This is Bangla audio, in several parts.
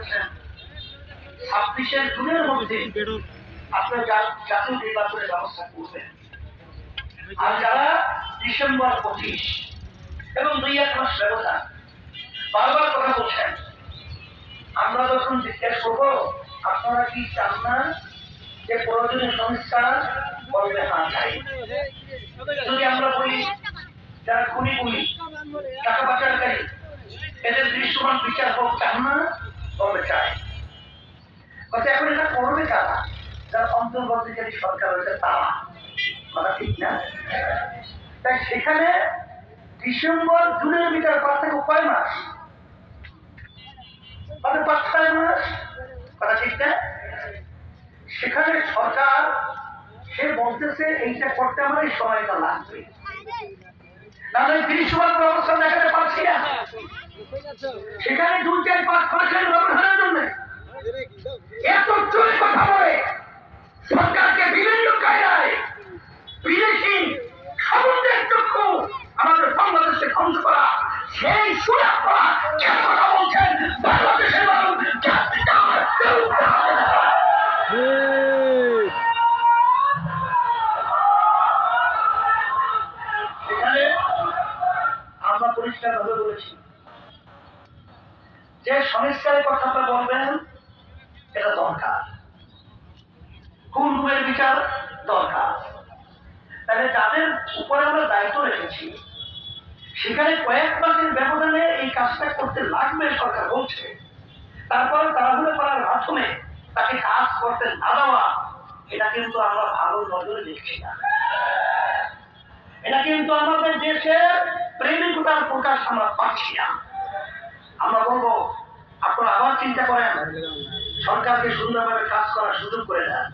করেছেন। ছাব্বিশের জুনের মধ্যে আপনার জাতীয় নির্বাচনের ব্যবস্থা করবেন। আর যারা ডিসেম্বর পঁচিশ এবং দুই এক মাস ব্যবধান, বারবার কথা বলছেন, আমরা যখন জিজ্ঞেস করব, আপনারা কি চান না যে প্রয়োজনীয় সংস্কার বলবে হ্যাঁ চাই? যদি আমরা বলি, যারা খুনি গুলি টাকা পাচারকারী, এদের দৃশ্যমান বিচার হোক, চান না? তবে চাই এখন এটা করবে কারা? যারা অন্তর্বর্তীকারী সরকার রয়েছে তারা। কথা ঠিক না? তাই সেখানে ডিসেম্বর জুনের বিচার পাঁচ থেকে কয় মাস? মানে পাঁচ ছয় মাস? কথা ঠিক না? সেখানে সরকার সে বলতেছে, এইটা করতে আমার এই সময়টা লাগবে। নাহলে তিরিশ মাসের অবস্থা দেখাতে পারছি না। সেখানে দুই চার পাঁচ মাসের ব্যবধানের জন্য এত চুরি কথা বলে সরকারকে বিভিন্ন কায়দায় বিদেশি সমুদ্রের চক্ষু আমাদের বাংলাদেশে ধ্বংস করা, সেই সুরা করা কে কথা বলছেন বাংলাদেশের মানুষ আমরা পরিষ্কার ভাবে বলেছি যে সংস্কারের কথা আপনারা বলবেন, এটা দরকার। কোন রূপের বিচার দরকার? তাহলে যাদের উপরে আমরা দায়িত্ব রেখেছি, সেখানে কয়েক মাসের ব্যবধানে এই কাজটা করতে লাগবে সরকার বলছে। তারপরে তাড়াহুড়ো করার মাধ্যমে তাকে কাজ করতে না দেওয়া, এটা কিন্তু আমরা ভালো নজরে দেখছি না। এটা কিন্তু আমাদের দেশের প্রেমিকতার প্রকাশ আমরা পাচ্ছি না। আমরা বলব, আপনারা আবার চিন্তা করেন, সরকারকে সুন্দরভাবে কাজ করার সুযোগ করে দেন।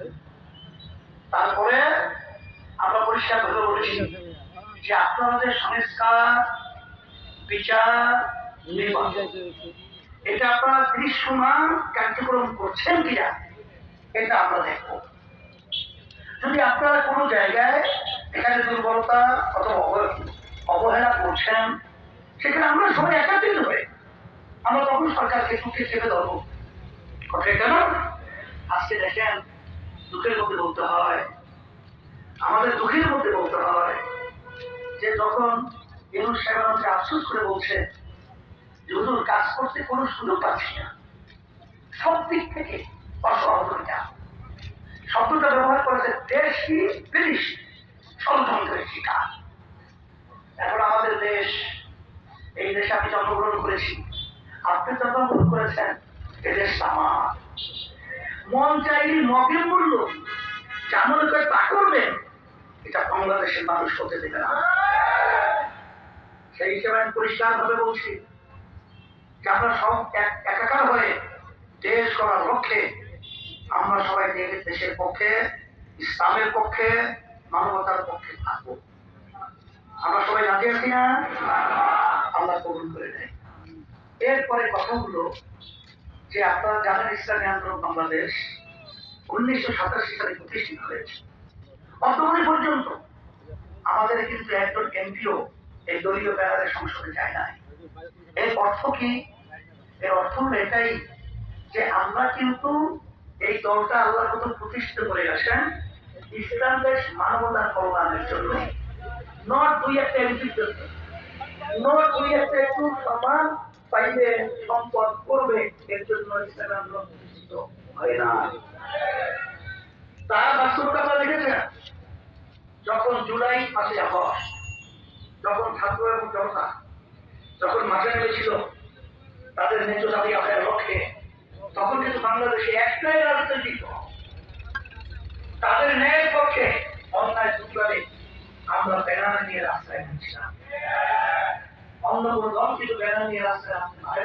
তারপরে আমরা পরিষ্কার ভাবে বলেছি যে আপনাদের সংস্কার, বিচার এটা আপনারা দৃশ্যমান, কার্যক্রম করছেন কিনা, এটা আমরা দেখব। যদি আপনারা কোনো জায়গায় এখানে দুর্বলতা অথবা অবহেলা করছেন, সেখানে আমরা সবাই একাত্রিত হয়ে আমরা তখন সরকারকে চুক্তি চেপে ধরবো। কথা না? আজকে দেখেন, দুঃখের মধ্যে বলতে হয়, আমাদের দুঃখের মধ্যে বলতে হয় যে যখন ইউনুস সাহেব আমাকে আফসোস করে বলছে যে কাজ করতে কোনো সুযোগ পাচ্ছি না। সব দিক থেকে অসহযোগিতা শব্দটা ব্যবহার করেছে দেশি বিদেশ ষড়যন্ত্রের শিকার এখন আমাদের দেশ, এই দেশে আমি জন্মগ্রহণ করেছি। আপনি জন্মগ্রহণ করেছেন এ দেশ আমার মন চাইলে মগের মূল্য যেমন করে তা করবেন এটা বাংলাদেশের মানুষ হতে দেবে না। সেই হিসেবে আমি পরিষ্কার ভাবে বলছি, যে আমরা সব একাকার হয়ে দেশ করার লক্ষ্যে আমরা সবাই দেশের পক্ষে, ইসলামের পক্ষে, মানবতার পক্ষে থাকব। আমরা সবাই রাজি আছি না? আল্লাহ কবুল করে দেয় এরপরে কথা হলো যে আপনারা জানেন ইসলামী আন্দোলন বাংলাদেশ উনিশশো সাতাশি সালে প্রতিষ্ঠিত হয়েছে। বর্তমানে পর্যন্ত আমাদের কিন্তু একজন এমপিও এই দলীয় ব্যাপারে সংসদে যায় নাই। এর অর্থ কি? এর অর্থ হলো এটাই যে আমরা কিন্তু এই দলটা আল্লাহর মতো প্রতিষ্ঠিত করে আসেন ইসলাম দেশ মানবতার কল্যাণের জন্য। নট দুই একটা এমপির জন্য তার যখন জুলাই আগস্ট যখন ছাত্র এবং জনতা, যখন মাঠে নেমেছিল, তাদের ন্যায্য দাবি লক্ষ্যে, তখন কিন্তু বাংলাদেশে একটাই রাজনৈতিক দল তাদের ন্যায়ের পক্ষে অন্যায় প্রতিবাদে আমরা ব্যানার নিয়ে রাস্তায় নামছিলাম অন্য কোনো দল কিন্তু ব্যানার নিয়ে রাস্তায় নামতে পারে নাই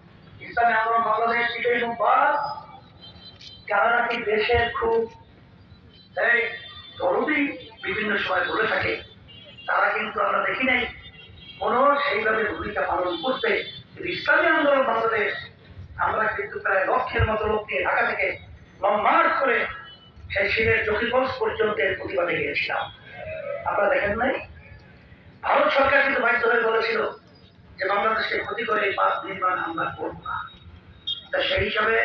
ইসলামী আন্দোলন বাংলাদেশ বিজয়ী যারা নাকি দেশের খুব, এই বিভিন্ন সময় বলে থাকে, তারা কিন্তু আমরা দেখি নাই, কোন সেইভাবে ভূমিকা পালন করতে। ইসলামী আন্দোলন বাংলাদেশ, আমরা কিন্তু প্রায় লক্ষের মতো লোক নিয়ে ঢাকা থেকে লং মার্চ করে সেই শিবের জকিগঞ্জ পর্যন্ত এর প্রতিবাদে গিয়েছিলাম। আপনারা দেখেন নাই? ভারত সরকার কিন্তু বাধ্য হয়ে বলেছিল যে বাংলাদেশকে ক্ষতি করে এই বাদ নির্মাণ আমরা করব না। তা সেই হিসাবে